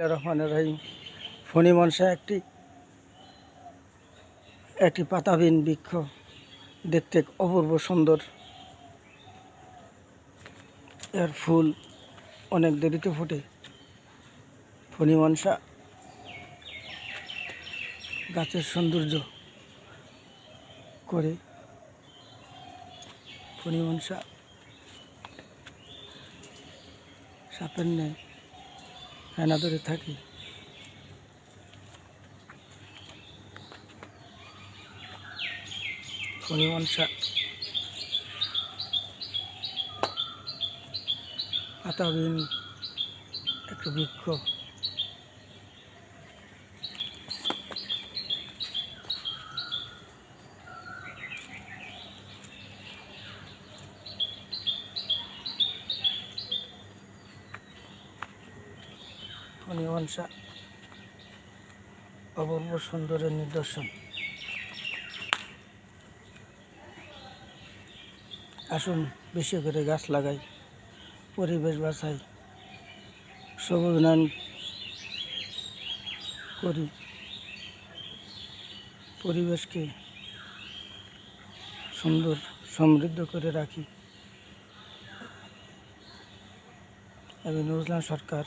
রহমান রহিম। ফণি মনসা একটি একটি পাতাবিন বৃক্ষ, দেখতে অপূর্ব সুন্দর। এর ফুল অনেক দেরিতে ফোটে। ফণি মনসা গাছের সৌন্দর্য করে। ফণি মনসা সাপের নেয় হেনা ধরে থাকি পাতাবিহীন একটা বৃক্ষ। ফণিমনসা অপূর্ব সুন্দরের নিদর্শন। আসুন বেশি করে গাছ লাগাই, পরিবেশ বাঁচাই সবুজ উন্নয়ন করি, পরিবেশকে সুন্দর সমৃদ্ধ করে রাখি। এবং নজরুল সরকার।